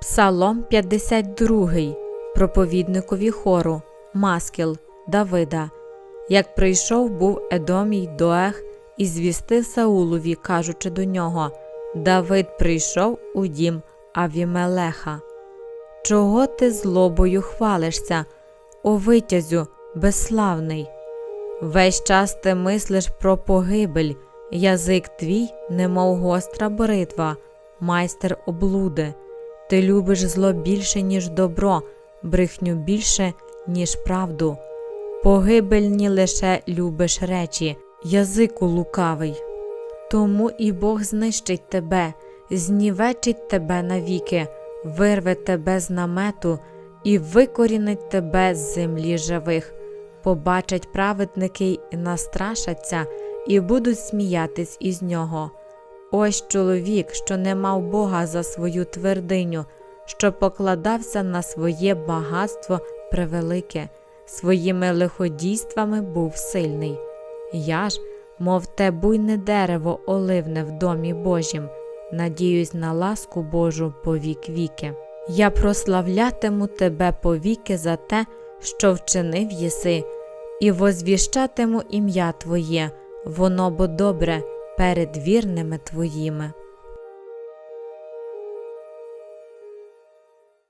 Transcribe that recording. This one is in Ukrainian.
Псалом 52, проповідникові хору, Маскіл Давида. Як прийшов був Едомій Доех і звістив Саулові, кажучи до нього: Давид прийшов у дім Авімелеха. Чого ти злобою хвалишся, о витязю безславний? Весь час ти мислиш про погибель, язик твій, немов гостра бритва, майстер облуди. Ти любиш зло більше, ніж добро, брехню більше, ніж правду. Погибельні лише любиш речі, язику лукавий. Тому і Бог знищить тебе, знівечить тебе навіки, вирве тебе з намету і викорінить тебе з землі живих. Побачать праведники і настрашаться, і будуть сміятись із нього. Ось чоловік, що не мав Бога за свою твердиню, що покладався на своє багатство превелике, своїми лиходійствами був сильний. Я ж, мов те буйне дерево оливне в домі Божім, надіюсь на ласку Божу по вік віки. Я прославлятиму тебе повіки за те, що вчинив єси, і возвіщатиму ім'я Твоє, воно бо добре перед вірними Твоїми.